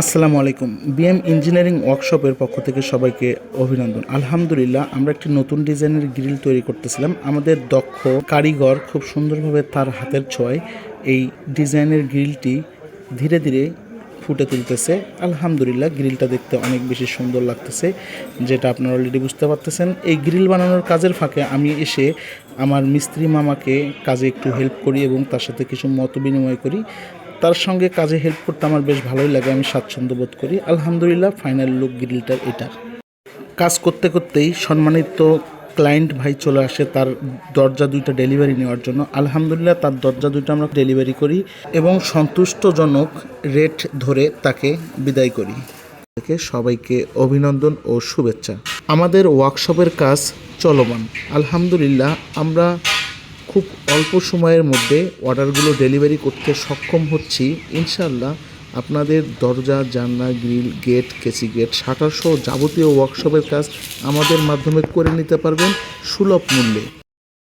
আসসালামু আলাইকুম। BM engineering ওয়ার্কশপের পক্ষ থেকে সবাইকে অভিনন্দন। আলহামদুলিল্লাহ, আমরা একটি নতুন ডিজাইনের গ্রিল তৈরি করতেছিলাম। আমাদের দক্ষ কারিগর খুব সুন্দরভাবে তার হাতের ছোঁয়ায় এই ডিজাইনের গ্রিলটি ধীরে ধীরে ফুটে তুলতেছে। আলহামদুলিল্লাহ, গ্রিলটা দেখতে অনেক বেশি সুন্দর লাগতেছে, যেটা আপনারা অলরেডি বুঝতে পারতেছেন। এই গ্রিল বানানোর কাজের ফাঁকে আমি এসে আমার মিস্ত্রি মামাকে কাজে একটু হেল্প করি এবং তার সাথে কিছু মত বিনিময় করি। তার সঙ্গে কাজে হেল্প করতে আমার বেশ ভালোই লাগে, আমি স্বাচ্ছন্দ্য বোধ করি। আলহামদুলিল্লাহ ফাইনাল লুক গ্রিলটার এটা। কাজ করতে করতেই সম্মানিত ক্লায়েন্ট ভাই চলে আসে, তার দরজা দুইটা ডেলিভারি নেওয়ার জন্য। আলহামদুলিল্লাহ, তার দরজা দুইটা আমরা ডেলিভারি করি এবং সন্তুষ্টজনক রেট ধরে তাকে বিদায় করি। থেকে সবাইকে অভিনন্দন ও শুভেচ্ছা। আমাদের ওয়ার্কশপের কাজ চলমান। আলহামদুলিল্লাহ, আমরা খুব অল্প সময়ের মধ্যে অর্ডারগুলো ডেলিভারি করতে সক্ষম হচ্ছি। ইনশাল্লাহ আপনাদের দরজা, জানলা, গ্রিল, গেট, কেসি গেট সহ যাবতীয় ওয়ার্কশপের কাজ আমাদের মাধ্যমে করে নিতে পারবেন সুলভ মূল্যে।